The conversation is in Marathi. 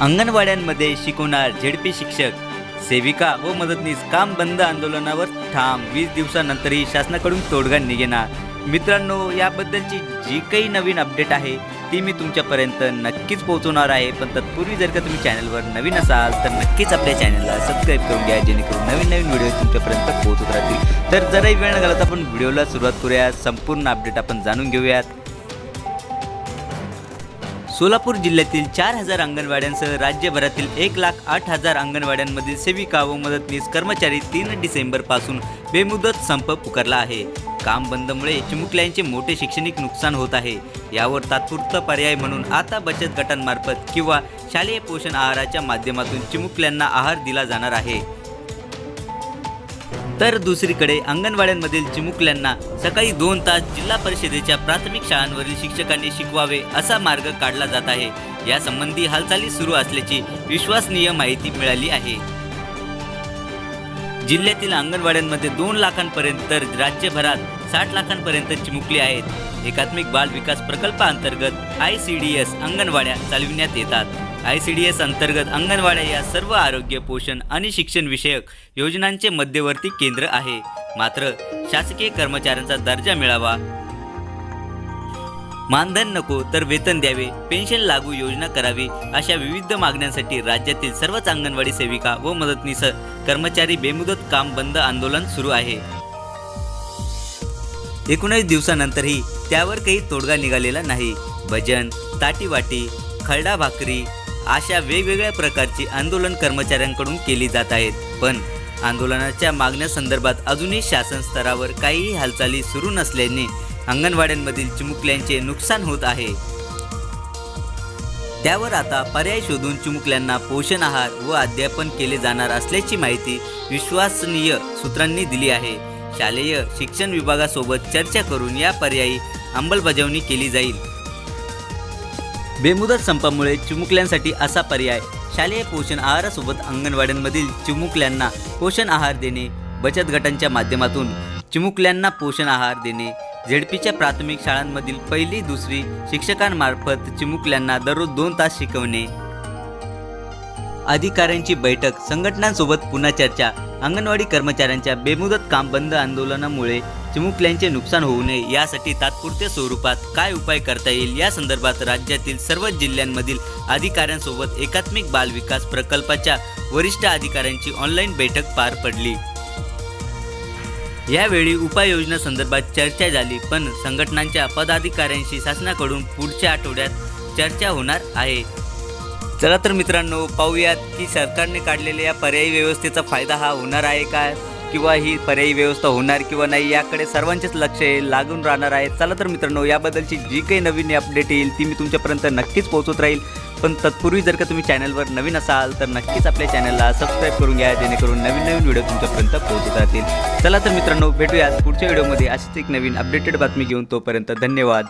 अंगणवाड्यांमध्ये शिकवणार झेडपी शिक्षक सेविका व मदतनीस काम बंद आंदोलनावर ठाम. वीस दिवसानंतरही शासनाकडून तोडगा निघेणार. मित्रांनो याबद्दलची जी काही नवीन अपडेट आहे ती मी तुमच्यापर्यंत नक्कीच पोहोचवणार आहे. पण तत्पूर्वी जर का तुम्ही चॅनलवर नवीन असाल तर नक्कीच आपल्या चॅनलला सबस्क्राईब करून घ्या जेणेकरून नवीन नवीन व्हिडिओ तुमच्यापर्यंत पोहोचत राहतील. तर जराही वेळ न घालत आपण व्हिडिओला सुरुवात करूया. संपूर्ण अपडेट आपण जाणून घेऊयात. सोलापूर जिल्ह्यातील चार हजार अंगणवाड्यांसह राज्यभरातील एक लाख आठ हजार अंगणवाड्यांमधील सेविका व मदतनीस कर्मचारी तीन डिसेंबरपासून बेमुदत संप पुकारला आहे. काम बंदमुळे चिमुकल्यांचे मोठे शैक्षणिक नुकसान होत आहे. यावर तात्पुरता पर्याय म्हणून आता बचत गटांमार्फत किंवा शालेय पोषण आहाराच्या माध्यमातून चिमुकल्यांना आहार दिला जाणार आहे. तर दुसरीकडे अंगणवाड्यांमधील चिमुकल्यांना सकाळी दोन तास जिल्हा परिषदेच्या प्राथमिक शाळांवरील शिक्षकांनी शिकवावे असा मार्ग काढला जात आहे. यासंबंधी हालचाली सुरू असल्याची विश्वसनीय माहिती मिळाली आहे. जिल्ह्यातील अंगणवाड्यांमध्ये दोन लाखांपर्यंत तर राज्यभरात साठ लाखांपर्यंत चिमुकली आहेत. एकात्मिक बाल विकास प्रकल्पाअंतर्गत आय सी डी एस अंगणवाड्या चालविण्यात येतात. आय सी डी एस अंतर्गत अंगणवाड्या या सर्व आरोग्य पोषण आणि शिक्षण विषयक योजनांचे मध्यवर्ती केंद्र आहे. मात्र शासकीय कर्मचाऱ्यांचा दर्जा मिळावा. मानधन नको तर वेतन द्यावे. पेन्शन लागू योजना करावी अशा विविध मागण्यांसाठी राज्यातील सर्वच अंगणवाडी सेविका व मदतनीस कर्मचारी बेमुदत काम बंद आंदोलन सुरू आहे. एकोणीस दिवसानंतरही त्यावर काही तोडगा निघालेला नाही. भजन ताटीवाटी खरडा भाकरी अशा वेगवेगळ्या प्रकारची आंदोलन कर्मचाऱ्यांकडून केली जात आहेत. पण आंदोलनाच्या मागण्यासंदर्भात अजूनही शासन स्तरावर काहीही हालचाली सुरू नसल्याने अंगणवाड्यांमधील चिमुकल्यांचे नुकसान होत आहे. त्यावर आता पर्याय शोधून चिमुकल्यांना पोषण आहार व अध्यापन केले जाणार असल्याची माहिती विश्वसनीय सूत्रांनी दिली आहे. शालेय शिक्षण विभागासोबत चर्चा करून या पर्यायी अंमलबजावणी केली जाईल. बेमुदत संपामुळे चिमुकल्यांसाठी असा पर्याय. शालेय पोषण आहारासोबत अंगणवाड्यांमधील चिमुकल्यांना पोषण आहार देणे बचत गटांच्या माध्यमातून. चिमुकल्यांना पोषण आहार देणे. झेडपीच्या प्राथमिक शाळांमधील पहिली दुसरी शिक्षकांमार्फत चिमुकल्यांना दररोज दोन तास शिकवणे. अधिकाऱ्यांची बैठक संघटनांसोबत पुन्हा चर्चा अंगणवाडी कर्मचाऱ्यांच्या बेमुदत काम बंद आंदोलनामुळे चिमुकल्यांचे नुकसान होऊ नये यासाठी तात्पुरत्या स्वरूपात काय उपाय करता येईल या संदर्भात राज्यातील सर्व जिल्ह्यांमधील अधिकाऱ्यांसोबत एकात्मिक बाल विकास प्रकल्पाच्या वरिष्ठ अधिकाऱ्यांची ऑनलाईन बैठक पार पडली. यावेळी उपाययोजना संदर्भात चर्चा झाली पण संघटनांच्या पदाधिकाऱ्यांशी शासनाकडून पुढच्या आठवड्यात चर्चा होणार आहे. चला तर मित्रांनो पाहूयात की सरकारने काढलेल्या या पर्यायी व्यवस्थेचा फायदा हा होणार आहे का? किंवा ही पर्यायी व्यवस्था होणार किंवा नाही याकडे सर्वांचेच लक्ष आहे लागून राहणार आहे. चला तर मित्रांनो याबद्दलची जी काही नवीन अपडेट येईल ती मी तुमच्यापर्यंत नक्कीच पोहोचत राहील. पण तत्पूर्वी जर का तुम्ही चॅनलवर नवीन असाल तर नक्कीच आपल्या चॅनलला सबस्क्राईब करून घ्या जेणेकरून नवीन नवीन व्हिडिओ तुमच्यापर्यंत पोहोचत राहतील. चला तर मित्रांनो भेटूयात पुढच्या व्हिडिओमध्ये अशीच एक नवीन अपडेटेड बातमी घेऊन तोपर्यंत धन्यवाद.